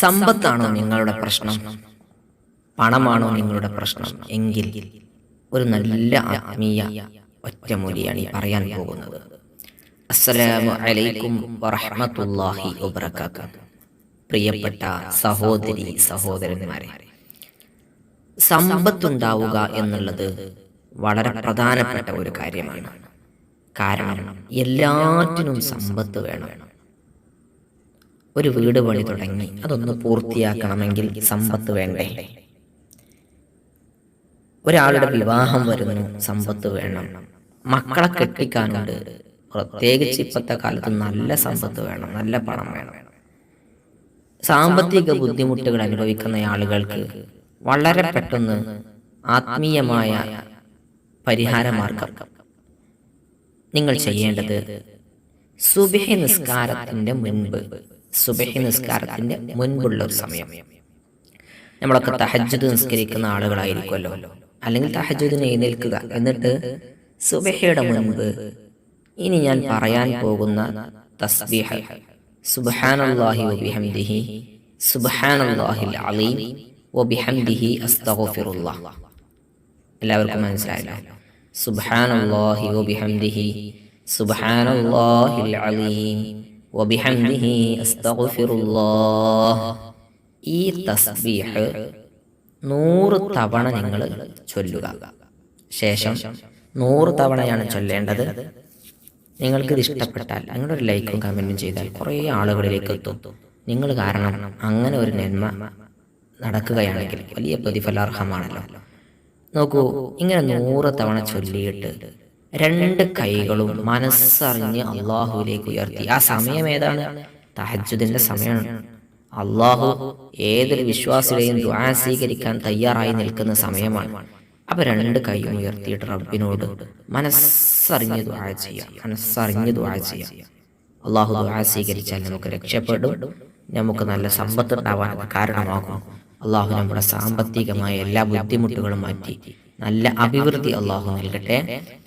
സമ്പത്താണോ നിങ്ങളുടെ പ്രശ്നം. പണമാണോ നിങ്ങളുടെ പ്രശ്നം. എങ്കിൽ ഒരു നല്ല ആത്മീയ ഒറ്റമൂലിയാണ് ഈ പറയാൻ പോകുന്നത്. അസ്സലാമു അലൈക്കും വറഹ്മത്തുള്ളാഹി വബറകാതുഹു. പ്രിയപ്പെട്ട സഹോദരി സഹോദരന്മാരെ സമ്പത്തുണ്ടാവുക എന്നുള്ളത് വളരെ പ്രധാനപ്പെട്ട ഒരു കാര്യമാണ്. കാരണം എല്ലാറ്റിനും സമ്പത്ത് വേണം. ഒരു വീട് പണി തുടങ്ങി. അതൊന്ന് പൂർത്തിയാക്കണമെങ്കിൽ സമ്പത്ത് വേണ്ടേ? ഒരാളുടെ വിവാഹം വരുന്നു സമ്പത്ത് വേണം. മക്കളെ കെട്ടിക്കാനുണ്ട്. പ്രത്യേകിച്ച് ഇപ്പോഴത്തെ കാലത്ത് നല്ല സമ്പത്ത് വേണം നല്ല പണം വേണം. സാമ്പത്തിക ബുദ്ധിമുട്ടുകൾ അനുഭവിക്കുന്ന ആളുകൾക്ക് വളരെ പെട്ടെന്ന് ആത്മീയമായ പരിഹാരമാർഗം. നിങ്ങൾ ചെയ്യേണ്ടത് സുബിഹ നിസ്കാരത്തിന്റെ മുൻപ്. സുബഹി നിസ്കാരത്തിന്റെ മുൻപുള്ള ഒരു സമയം. നമ്മളൊക്കെ തഹജ്ജുദ് നിസ്കരിക്കുന്ന ആളുകളായിരിക്കുമല്ലോ. അല്ലെങ്കിൽ തഹജ്ജുദിന് എഴുന്നേൽക്കുക എന്നിട്ട് സുബഹയുടെ മുൻപ് ഇനി ഞാൻ പറയാൻ പോകുന്ന തസ്ബീഹ്. സുബ്ഹാനല്ലാഹി വബിഹംദിഹി സുബ്ഹാനല്ലാഹിൽ അലീം വബിഹംദിഹി അസ്തഗ്ഫിറുല്ലാഹ് എല്ലാവർക്കും മനസ്സിലായല്ലോ? സുബ്ഹാനല്ലാഹി വബിഹംദിഹി സുബ്ഹാനല്ലാഹിൽ അലീം. വബിഹംദിഹി അസ്തഗ്ഫിറുല്ലാഹ് ഈ തസ്ബീഹ് നൂറ് തവണ നിങ്ങൾ ചൊല്ലുക. ശേഷം നൂറ് തവണയാണ് ചൊല്ലേണ്ടത്. നിങ്ങൾക്ക് ഇത് ഇഷ്ടപ്പെട്ടാൽ ഒരു ലൈക്കും കമന്റും ചെയ്താൽ കുറേ ആളുകളിലേക്ക് എത്തും. നിങ്ങൾ കാരണം അങ്ങനെ ഒരു നന്മ നടക്കുകയാണെങ്കിൽ വലിയ പ്രതിഫലാർഹമാണല്ലോ. നോക്കൂ ഇങ്ങനെ നൂറ് തവണ ചൊല്ലിയിട്ട് രണ്ട് കൈകളും മനസ്സറിഞ്ഞ് അള്ളാഹുവിലേക്ക് ഉയർത്തി. ആ സമയം ഏതാണ്? തഹജുദിന്റെ സമയമാണ്. അള്ളാഹു ഏതൊരു വിശ്വാസിയെയും ദ്വാ സ്വീകരിക്കാൻ തയ്യാറായി നിൽക്കുന്ന സമയമാണ്. അപ്പൊ രണ്ട് കൈയും ഉയർത്തിയിട്ട് റബ്ബിനോട് മനസ്സറിഞ്ഞ് ദ്വാ ചെയ്യാം. മനസ്സറിഞ്ഞ് ദ്വാ ചെയ്യാം. അള്ളാഹു ദ്വാ സ്വീകരിച്ചാൽ നമുക്ക് രക്ഷപ്പെടും. നമുക്ക് നല്ല സമ്പത്ത് ഉണ്ടാവാൻ കാരണമാകും. അള്ളാഹു നമ്മുടെ സാമ്പത്തികമായ എല്ലാ ബുദ്ധിമുട്ടുകളും മാറ്റി. നല്ല അഭിവൃദ്ധി അള്ളാഹു നൽകട്ടെ.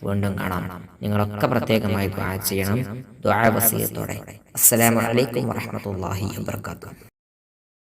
വീണ്ടും കാണാം. നിങ്ങളൊക്കെ പ്രത്യേകമായി ദ്വാ ചെയ്യണം. ദ്വാ വസീയത്തോടെ. അസ്സലാമു അലൈക്കും വറഹ്മത്തുള്ളാഹി വബർക്കാത്തു